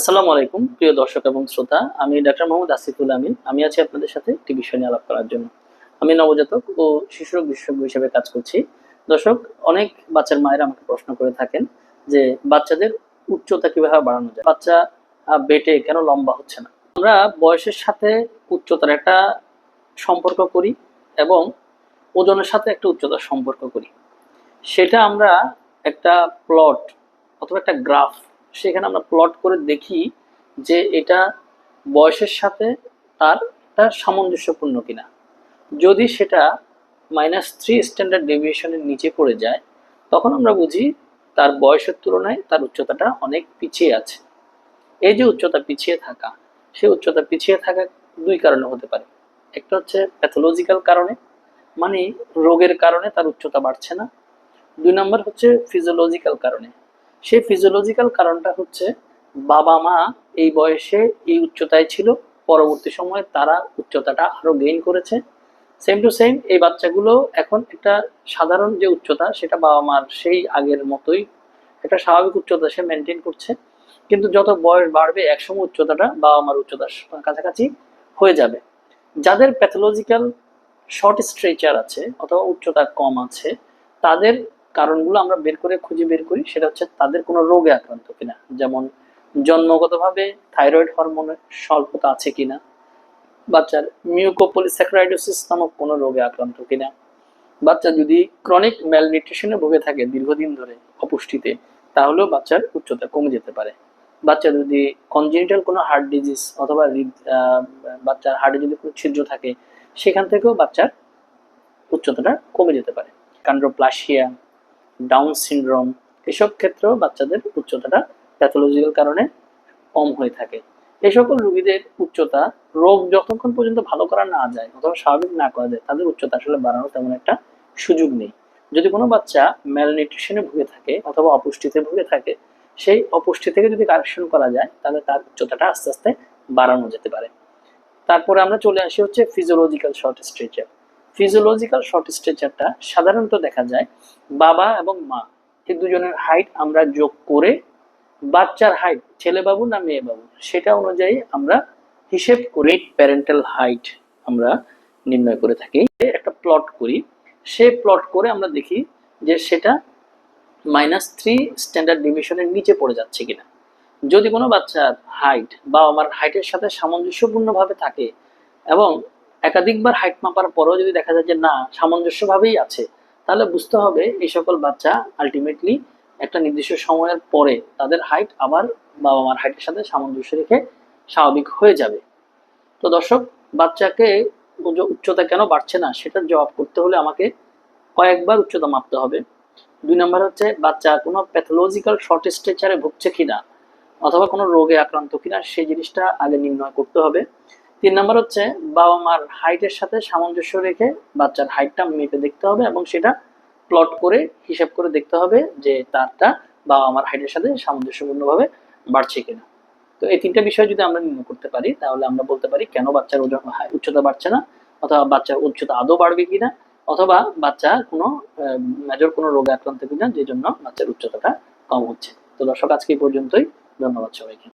আসসালামু আলাইকুম, প্রিয় দর্শক এবং শ্রোতা। আমি ডাক্তার মোহাম্মদ আসিফুল আমিন। আমি আছি আপনাদের সাথে একটি বিষয় নিয়ে আলাপ করার জন্য। আমি নবজাতক ও শিশুরোগ বিশেষজ্ঞ হিসেবে কাজ করছি। দর্শক, অনেক বাচ্চার মায়েরা আমাকে প্রশ্ন করে থাকেন যে, বাচ্চাদের উচ্চতা কীভাবে বাড়ানো যায়? বাচ্চা বেটে কেন লম্বা হচ্ছে না? আমরা বয়সের সাথে উচ্চতার একটা সম্পর্ক করি এবং ওজনের সাথে একটা উচ্চতার সম্পর্ক করি। সেটা আমরা একটা প্লট অথবা একটা গ্রাফ সেখানে আমরা প্লট করে দেখি যে এটা বয়সের সাথে তার তার সামঞ্জস্যপূর্ণ কিনা। যদি সেটা মাইনাস থ্রি স্ট্যান্ডার্ড ডেভিয়েশনের নিচে পড়ে যায়, তখন আমরা বুঝি তার বয়সের তুলনায় তার উচ্চতাটা অনেক পিছিয়ে আছে। এই যে উচ্চতা পিছিয়ে থাকা সে উচ্চতা পিছিয়ে থাকা দুই কারণে হতে পারে। একটা হচ্ছে প্যাথোলজিক্যাল কারণে মানে রোগের কারণে তার উচ্চতা বাড়ছে না। দুই নম্বর হচ্ছে ফিজিওলজিক্যাল কারণে। সেই ফিজিওলজিক্যাল কারণটা হচ্ছে বাবা মা এই বয়সে এই উচ্চতায় ছিল, পরবর্তী সময়ে তারা উচ্চতাটা আরও গেইন করেছে। সেম টু সেম এই বাচ্চাগুলো এখন একটা সাধারণ যে উচ্চতা, সেটা বাবা মার সেই আগের মতোই একটা স্বাভাবিক উচ্চতা সে মেনটেন করছে। কিন্তু যত বয়স বাড়বে, একসময় উচ্চতাটা বাবা মার উচ্চতার কাছাকাছি হয়ে যাবে। যাদের প্যাথোলজিক্যাল শর্ট স্ট্রেচার আছে, অথবা উচ্চতা কম আছে, তাদের কারণগুলো আমরা বের করে খুঁজে বের করি, সেটা হচ্ছে তাদের কোনো রোগে আক্রান্ত কিনা। যেমন জন্মগতভাবে থাইরয়েড হরমোনের স্বল্পতা আছে কিনা, বাচ্চার মিউকোপলিস্যাকারাইডোসিস নামক কোনো রোগে আক্রান্ত কিনা, বাচ্চা যদি ক্রনিক ম্যালনিউট্রিশনে ভুগে থাকে দীর্ঘদিন ধরে অপুষ্টিতে, তাহলেও বাচ্চার উচ্চতা কমে যেতে পারে। বাচ্চা যদি কনজেনিটাল কোনো হার্ট ডিজিজ অথবা বাচ্চার হার্টে যদি কোনো ছিদ্র থাকে, সেখান থেকেও বাচ্চার উচ্চতাটা কমে যেতে পারে। কান্ড্রোপ্লাসিয়া ডাউন সিনড্রোম এসব ক্ষেত্রেও বাচ্চাদের উচ্চতাটা প্যাথোলজিক্যাল কারণে কম হয়ে থাকে। এই সকল রোগীদের উচ্চতা রোগ যতক্ষণ পর্যন্ত ভালো করা না যায় অথবা স্বাভাবিক না করা যায়, তাদের উচ্চতা আসলে বাড়ানোর তেমন একটা সুযোগ নেই। যদি কোনো বাচ্চা ম্যালনিউট্রিশনে ভুগে থাকে অথবা অপুষ্টিতে ভুগে থাকে, সেই অপুষ্টি থেকে যদি কারেকশন করা যায়, তাহলে তার উচ্চতাটা আস্তে আস্তে বাড়ানো যেতে পারে। তারপরে আমরা চলে আসি হচ্ছে physiological short stature physiological short স্ট্রেচারটা সাধারণত দেখা যায় বাবা এবং মা। এই দুজনের হাইট আমরা যোগ করে বাচ্চার হাইট ছেলে বাবু না মেয়ে বাবু, সেটা অনুযায়ী আমরা হিসেব করে প্যারেন্টাল হাইট আমরা নির্ণয় করে থাকি। একটা প্লট করি। সে প্লট করে আমরা দেখি যে সেটা মাইনাস থ্রি স্ট্যান্ডার্ড ডিভিশনের নিচে পড়ে যাচ্ছে কিনা। যদি কোনো বাচ্চার হাইট বা আমার হাইটের সাথে সামঞ্জস্যপূর্ণভাবে থাকে এবং একাধিকবার হাইট মাপার পরেও যদি দেখা যায় যে না, সামঞ্জস্যভাবেই আছে, তাহলে বুঝতে হবে এই সকল বাচ্চা আলটিমেটলি একটা নির্দিষ্ট সময়ের পরে তাদের হাইট আবার বাবা মার হাইটের সাথে সামঞ্জস্য রেখে স্বাভাবিক হয়ে যাবে। তো দর্শক, বাচ্চাকে উচ্চতা কেন বাড়ছে না সেটার জবাব করতে হলে আমাকে কয়েকবার উচ্চতা মাপতে হবে। দুই নম্বর হচ্ছে, বাচ্চা কোনো প্যাথোলজিক্যাল শর্ট স্ট্রেচারে ভুগছে কিনা, অথবা কোনো রোগে আক্রান্ত কিনা, সেই জিনিসটা আগে নির্ণয় করতে হবে। তিন নম্বর হচ্ছে বাবা মার হাইটের সাথে সামঞ্জস্য রেখে বাচ্চার হাইটটা মেপে দেখতে হবে এবং সেটা প্লট করে হিসাব করে দেখতে হবে যে তারটা বাবা মার হাইটের সাথে সামঞ্জস্যপূর্ণভাবে বাড়ছে কিনা। তো এই তিনটা বিষয় যদি আমরা নির্ণয় করতে পারি, তাহলে আমরা বলতে পারি কেন বাচ্চার ওজন হাই- উচ্চতা বাড়ছে না, অথবা বাচ্চার উচ্চতা আদৌ বাড়বে কিনা, অথবা বাচ্চা কোনো মেজর কোনো রোগে আক্রান্ত কিনা যে জন্য বাচ্চার উচ্চতাটা কম হচ্ছে। তো দর্শক, আজকে পর্যন্তই। ধন্যবাদ সবাইকে।